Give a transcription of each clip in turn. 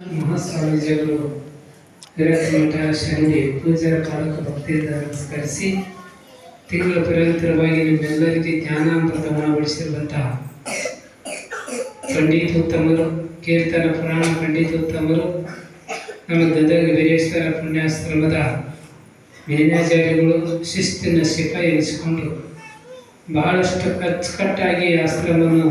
ಮಹಾಸ್ವಾಮೀಜಿಗಳು ವಿರಕ್ತಮಠ ಶರಣಿ ಪೂಜಾರ ಪಾಲಕ ಭಕ್ತಿಯಿಂದ ನಮಸ್ಕರಿಸಿ, ತಿಂಗಳ ನಿರಂತರವಾಗಿ ನಿಮ್ಮೆಲ್ಲರಿಗೆ ಜ್ಞಾನಾಮೃತ ಉಣಬಡಿಸಿರುವಂತಹ ಪಂಡಿತೋತ್ತಮರು, ಕೀರ್ತನ ಪುರಾಣ ಪಂಡಿತೋತ್ತಮರು, ನಮ್ಮ ಗದಗ ವೀರೇಶ್ವರ ಪುಣ್ಯಾಶ್ರಮದ ಮೇನಾಚಾರ್ಯಗಳು ಶಿಸ್ತಿನ ಶಿಫಾಯಿಸಿಕೊಂಡು ಎನಿಸಿಕೊಂಡು ಬಹಳಷ್ಟು ಅಚ್ಚುಕಟ್ಟಾಗಿ ಆಶ್ರಮವನ್ನು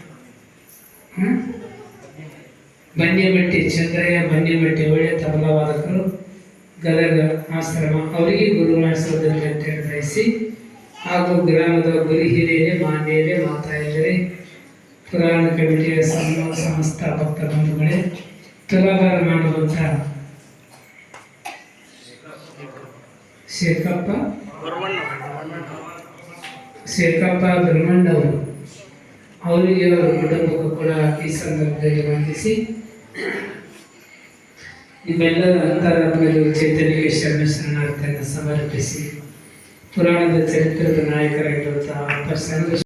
ಬನ್ನಿಮಟ್ಟಿ ಚಂದ್ರಯ್ಯ ಬನ್ನಿಮಟ್ಟಿ ಒಳ್ಳೆಯ ತಬಲವಾದಕರು, ಗದಗ ಆಶ್ರಮ, ಅವರಿಗೆ ಗುರು ಆಶ್ರಮದಲ್ಲಿ ಅಂತ ಹೇಳಿ ಬಯಸಿ ಹಾಗೂ ಗ್ರಾಮದ ಗುರು ಹಿರಿಯರೇ, ಮಾನ್ಯರೇ ಮಾತಾಯಿದರೆ ಪುರಾಣ ಕಮಿಟಿಯ ಸಂಸ್ಥಾಪಕ ಬಂಧುಗಳೇ ತುಲಾಭಾರ ಮಾಡುವಂಥ ಶೇಖಪ್ಪ. ಶೇಖಪ್ಪ ಬ್ರಹ್ಮಣ್ಣವರು. ಅವರಿಗೆ ಅವರ ಕುಟುಂಬಕ್ಕೂ ಕೂಡ ಈ ಸಂದರ್ಭದಲ್ಲಿ ವಂದಿಸಿ ನಿಮ್ಮೆಲ್ಲರ ಅಂತರಾತ್ಮದಲ್ಲಿ ಚೈತನ್ಯಕ್ಕೆ ಶರಣ ಶರಣಾರ್ಥಿಯನ್ನು ಸಮರ್ಪಿಸಿ ಪುರಾಣದ ಚರಿತ್ರದ ನಾಯಕರಾಗಿರುವಂತಹ ಪ್ರಸಂಗ